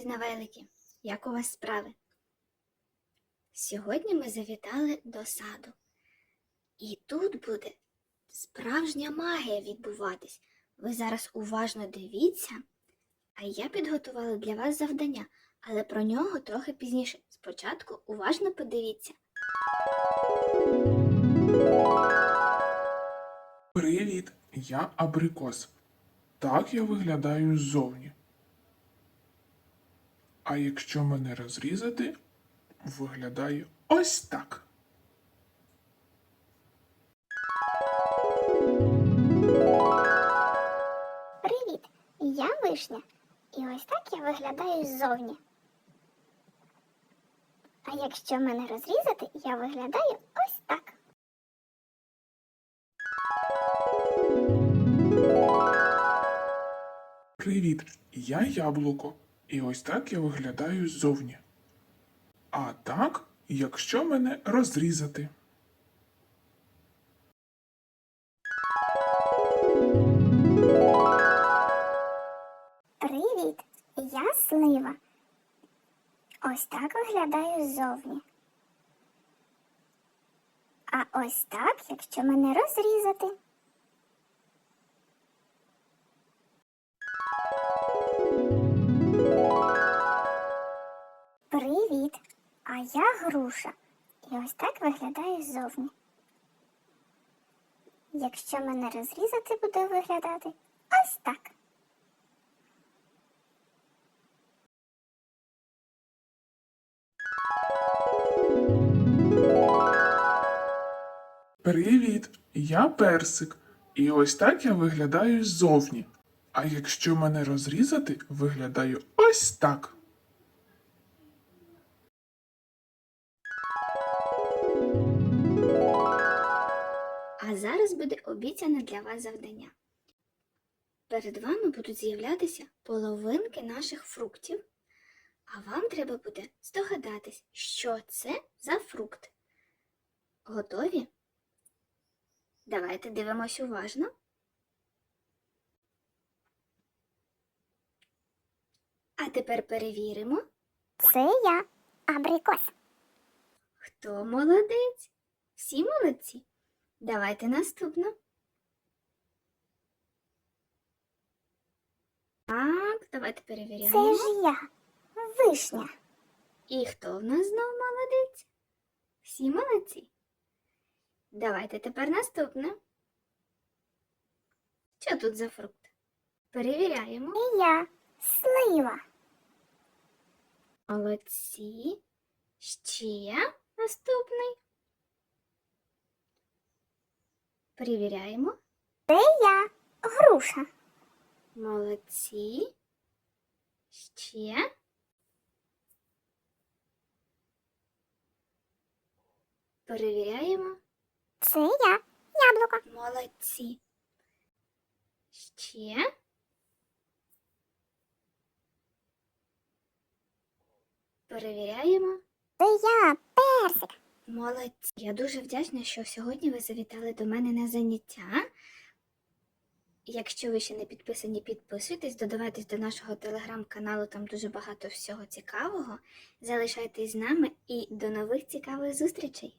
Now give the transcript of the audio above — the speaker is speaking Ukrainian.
смайлики! Як у вас справи? Сьогодні ми завітали до саду. І тут буде справжня магія відбуватись. Ви зараз уважно дивіться, а я підготувала для вас завдання, але про нього трохи пізніше. Спочатку уважно подивіться. Привіт, я Абрикос. Так я виглядаю ззовні. А якщо мене розрізати, виглядаю ось так. Привіт! Я вишня. І ось так я виглядаю ззовні. А якщо мене розрізати, я виглядаю ось так. Привіт, я яблуко. І ось так я виглядаю ззовні. А так, якщо мене розрізати. Привіт! Я слива. Ось так виглядаю ззовні. А ось так, якщо мене розрізати. Привіт! А я груша. І ось так виглядаю ззовні. Якщо мене розрізати, буде виглядати ось так. Привіт, я персик. І ось так я виглядаю ззовні. А якщо мене розрізати, виглядаю ось так. А зараз буде обіцяне для вас завдання. Перед вами будуть з'являтися половинки наших фруктів, а вам треба буде здогадатись, що це за фрукт. Готові? Давайте дивимось уважно. А тепер перевіримо, Це я, абрикос. хто молодець. Всі молодці. Давайте наступно. Так, давайте перевіряємо. Це ж я, вишня. І хто в нас знов молодець? Всі молодці. Давайте тепер наступне. Що тут за фрукт? Перевіряємо. І я, слива. Молодці. Ще наступний. Перевіряємо. Це я, груша. Молодці. Ще. Перевіряємо. Це я, яблуко. Молодці. Ще. Перевіряємо. Це я, персик. Молодці. Я дуже вдячна, що сьогодні ви завітали до мене на заняття. Якщо ви ще не підписані, підписуйтесь, додавайтесь до нашого телеграм-каналу, там дуже багато всього цікавого. Залишайтесь з нами і до нових цікавих зустрічей!